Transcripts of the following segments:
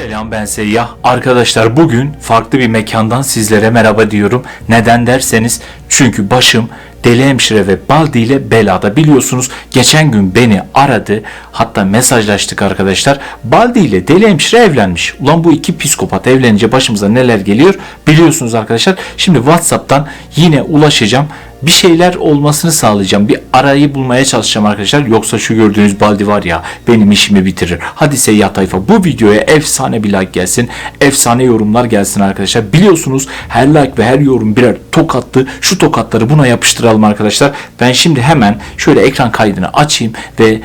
Selam ben Seyyah. Arkadaşlar bugün farklı bir mekandan sizlere merhaba diyorum. Neden derseniz çünkü başım Deli Hemşire ve Baldi ile belada biliyorsunuz. Geçen gün beni aradı. Hatta mesajlaştık arkadaşlar. Baldi ile Deli Hemşire evlenmiş. Ulan bu iki psikopat evlenince başımıza neler geliyor biliyorsunuz arkadaşlar. Şimdi Whatsapp'tan yine ulaşacağım bir şeyler olmasını sağlayacağım. Bir arayı bulmaya çalışacağım arkadaşlar. Yoksa şu gördüğünüz baldi var ya benim işimi bitirir. Hadi seyyah tayfa bu videoya efsane bir like gelsin. Efsane yorumlar gelsin arkadaşlar. Biliyorsunuz her like ve her yorum birer tokattı. Şu tokatları buna yapıştıralım arkadaşlar. Ben şimdi hemen şöyle ekran kaydını açayım ve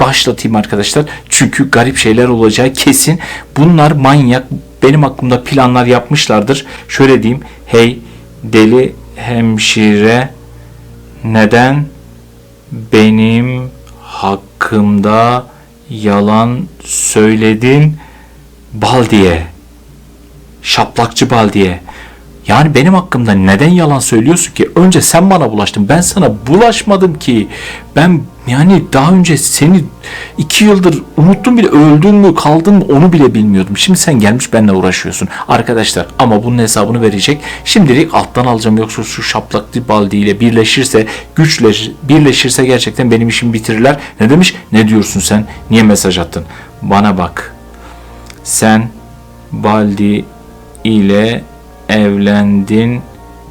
başlatayım arkadaşlar. Çünkü garip şeyler olacağı kesin. Bunlar manyak. Benim aklımda planlar yapmışlardır. Şöyle diyeyim. Hey deli hemşire neden benim hakkımda yalan söyledin Baldiye? Şaplakçı Baldiye. Yani benim hakkımda neden yalan söylüyorsun ki? Önce sen bana bulaştın. Ben sana bulaşmadım ki. Ben yani daha önce seni iki yıldır unuttum bile öldün mü kaldın mı onu bile bilmiyordum. Şimdi sen gelmiş benimle uğraşıyorsun. Arkadaşlar ama bunun hesabını verecek. Şimdilik alttan alacağım yoksa şu şaplaklı baldi ile birleşirse güçle birleşirse gerçekten benim işimi bitirirler. Ne demiş? Ne diyorsun sen? Niye mesaj attın? Bana bak. Sen Baldi ile evlendin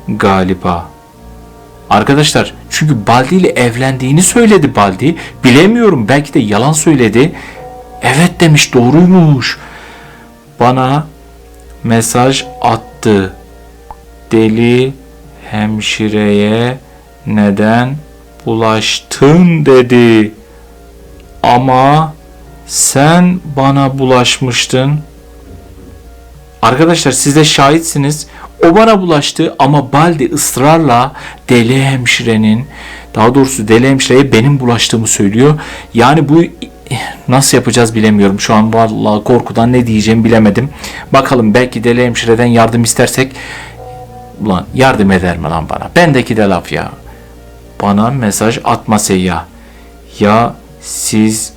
galiba. Arkadaşlar çünkü Baldi ile evlendiğini söyledi Baldi. Bilemiyorum belki de yalan söyledi. Evet demiş doğruymuş. Bana mesaj attı. Deli hemşireye neden bulaştın dedi. Ama sen bana bulaşmıştın. Arkadaşlar siz de şahitsiniz. O bana bulaştı ama Baldi ısrarla deli hemşirenin daha doğrusu deli hemşireye benim bulaştığımı söylüyor. Yani bu nasıl yapacağız bilemiyorum. Şu an vallahi korkudan ne diyeceğimi bilemedim. Bakalım belki deli hemşireden yardım istersek Ulan yardım eder mi lan bana? Bendeki de laf ya. Bana mesaj atma seyyah. Ya siz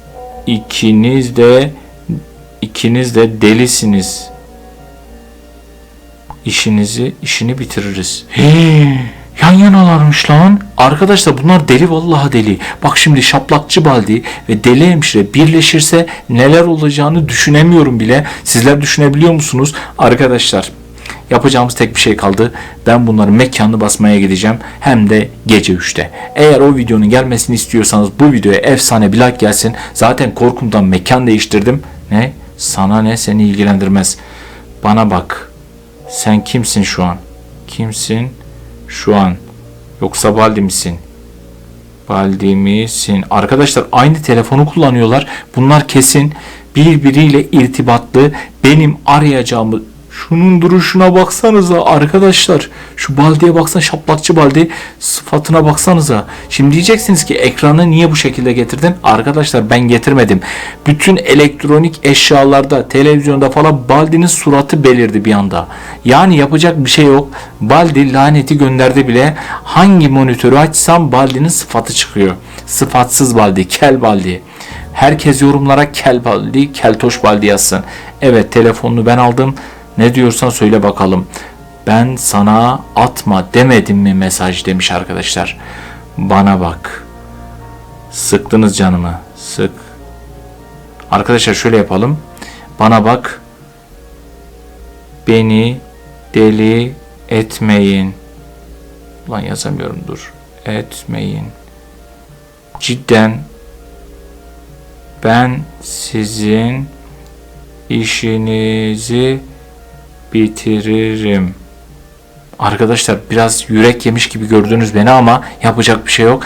ikiniz de ikiniz de delisiniz işinizi işini bitiririz. Hii, yan yanalarmış lan. Arkadaşlar bunlar deli vallahi deli. Bak şimdi şaplakçı baldi ve deli hemşire birleşirse neler olacağını düşünemiyorum bile. Sizler düşünebiliyor musunuz? Arkadaşlar yapacağımız tek bir şey kaldı. Ben bunların mekanını basmaya gideceğim. Hem de gece 3'te. Eğer o videonun gelmesini istiyorsanız bu videoya efsane bir like gelsin. Zaten korkumdan mekan değiştirdim. Ne? Sana ne? Seni ilgilendirmez. Bana bak. Sen kimsin şu an? Kimsin şu an? Yoksa Baldi misin? Baldi misin? Arkadaşlar aynı telefonu kullanıyorlar. Bunlar kesin birbiriyle irtibatlı. Benim arayacağımı Şunun duruşuna baksanıza arkadaşlar. Şu baldiye baksan şaplakçı baldi sıfatına baksanıza. Şimdi diyeceksiniz ki ekranı niye bu şekilde getirdin? Arkadaşlar ben getirmedim. Bütün elektronik eşyalarda, televizyonda falan baldinin suratı belirdi bir anda. Yani yapacak bir şey yok. Baldi laneti gönderdi bile. Hangi monitörü açsam baldinin sıfatı çıkıyor. Sıfatsız baldi, kel baldi. Herkes yorumlara kel baldi, keltoş baldi yazsın. Evet telefonunu ben aldım. Ne diyorsan söyle bakalım. Ben sana atma demedim mi mesaj demiş arkadaşlar. Bana bak. Sıktınız canımı. Sık. Arkadaşlar şöyle yapalım. Bana bak. Beni deli etmeyin. Ulan yazamıyorum dur. Etmeyin. Cidden ben sizin işinizi bitiririm. Arkadaşlar biraz yürek yemiş gibi gördünüz beni ama yapacak bir şey yok.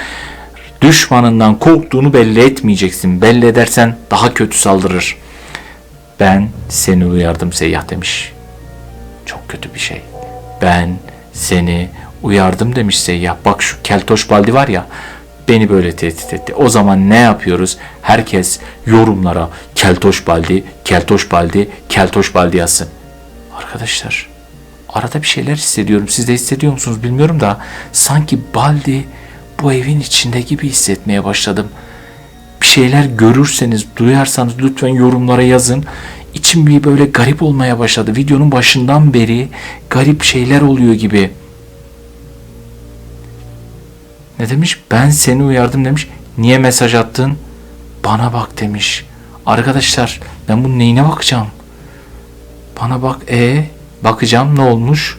Düşmanından korktuğunu belli etmeyeceksin. Belli edersen daha kötü saldırır. Ben seni uyardım seyyah demiş. Çok kötü bir şey. Ben seni uyardım demiş seyyah. Bak şu keltoş baldi var ya beni böyle tehdit etti. O zaman ne yapıyoruz? Herkes yorumlara keltoş baldi, keltoş baldi, keltoş baldi yazsın. Arkadaşlar arada bir şeyler hissediyorum. Siz de hissediyor musunuz bilmiyorum da sanki Baldi bu evin içinde gibi hissetmeye başladım. Bir şeyler görürseniz, duyarsanız lütfen yorumlara yazın. içim bir böyle garip olmaya başladı. Videonun başından beri garip şeyler oluyor gibi. Ne demiş? Ben seni uyardım demiş. Niye mesaj attın? Bana bak demiş. Arkadaşlar ben bunun neyine bakacağım? Bana bak e bakacağım ne olmuş?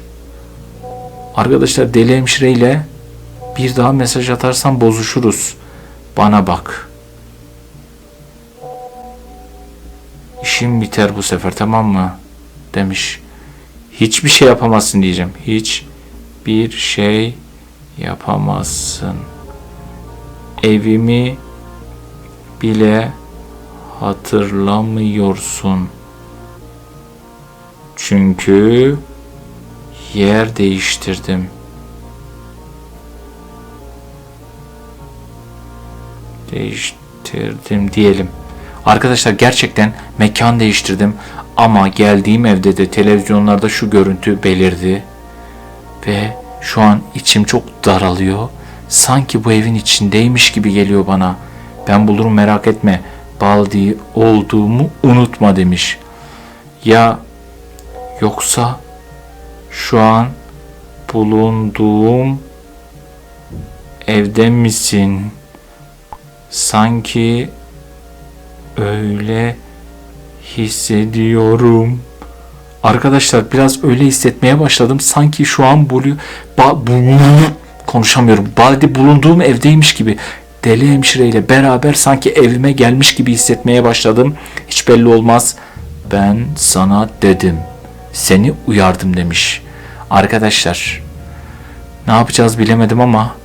Arkadaşlar deli hemşireyle bir daha mesaj atarsam bozuşuruz. Bana bak. İşim biter bu sefer tamam mı? Demiş. Hiçbir şey yapamazsın diyeceğim. Hiç bir şey yapamazsın. Evimi bile hatırlamıyorsun. Çünkü yer değiştirdim. Değiştirdim diyelim. Arkadaşlar gerçekten mekan değiştirdim ama geldiğim evde de televizyonlarda şu görüntü belirdi ve şu an içim çok daralıyor. Sanki bu evin içindeymiş gibi geliyor bana. Ben bulurum merak etme. Baldi olduğumu unutma demiş. Ya yoksa şu an bulunduğum evde misin? Sanki öyle hissediyorum. Arkadaşlar biraz öyle hissetmeye başladım. Sanki şu an bu, ba, bu konuşamıyorum. Baldi bulunduğum evdeymiş gibi. Deli hemşireyle beraber sanki evime gelmiş gibi hissetmeye başladım. Hiç belli olmaz. Ben sana dedim. Seni uyardım demiş. Arkadaşlar ne yapacağız bilemedim ama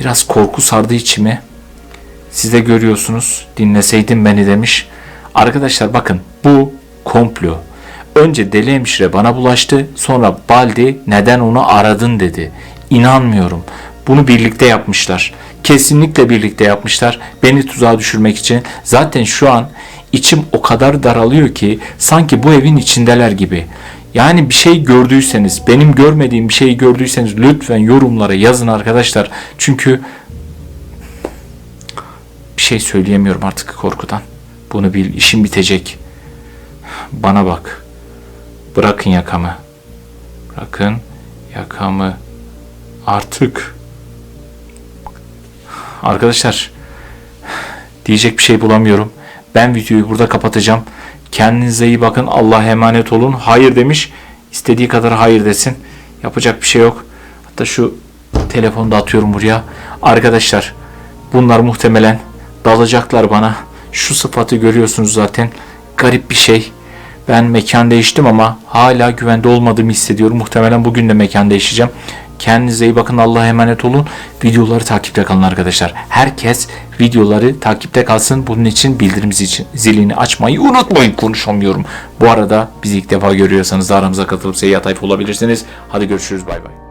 biraz korku sardı içimi. Siz de görüyorsunuz. Dinleseydin beni demiş. Arkadaşlar bakın bu komplo. Önce deli hemşire bana bulaştı. Sonra Baldi neden onu aradın dedi. İnanmıyorum. Bunu birlikte yapmışlar. Kesinlikle birlikte yapmışlar. Beni tuzağa düşürmek için. Zaten şu an içim o kadar daralıyor ki sanki bu evin içindeler gibi. Yani bir şey gördüyseniz, benim görmediğim bir şeyi gördüyseniz lütfen yorumlara yazın arkadaşlar. Çünkü bir şey söyleyemiyorum artık korkudan. Bunu bil, işim bitecek. Bana bak. Bırakın yakamı. Bırakın yakamı. Artık. Arkadaşlar diyecek bir şey bulamıyorum. Ben videoyu burada kapatacağım. Kendinize iyi bakın. Allah'a emanet olun. Hayır demiş. İstediği kadar hayır desin. Yapacak bir şey yok. Hatta şu telefonu da atıyorum buraya. Arkadaşlar bunlar muhtemelen dalacaklar bana. Şu sıfatı görüyorsunuz zaten. Garip bir şey. Ben mekan değiştim ama hala güvende olmadığımı hissediyorum. Muhtemelen bugün de mekan değişeceğim. Kendinize iyi bakın. Allah'a emanet olun. Videoları takipte kalın arkadaşlar. Herkes videoları takipte kalsın. Bunun için bildirim zil- zilini açmayı unutmayın. Konuşamıyorum. Bu arada bizi ilk defa görüyorsanız da aramıza katılıp seyyah tayfa olabilirsiniz. Hadi görüşürüz. Bay bay.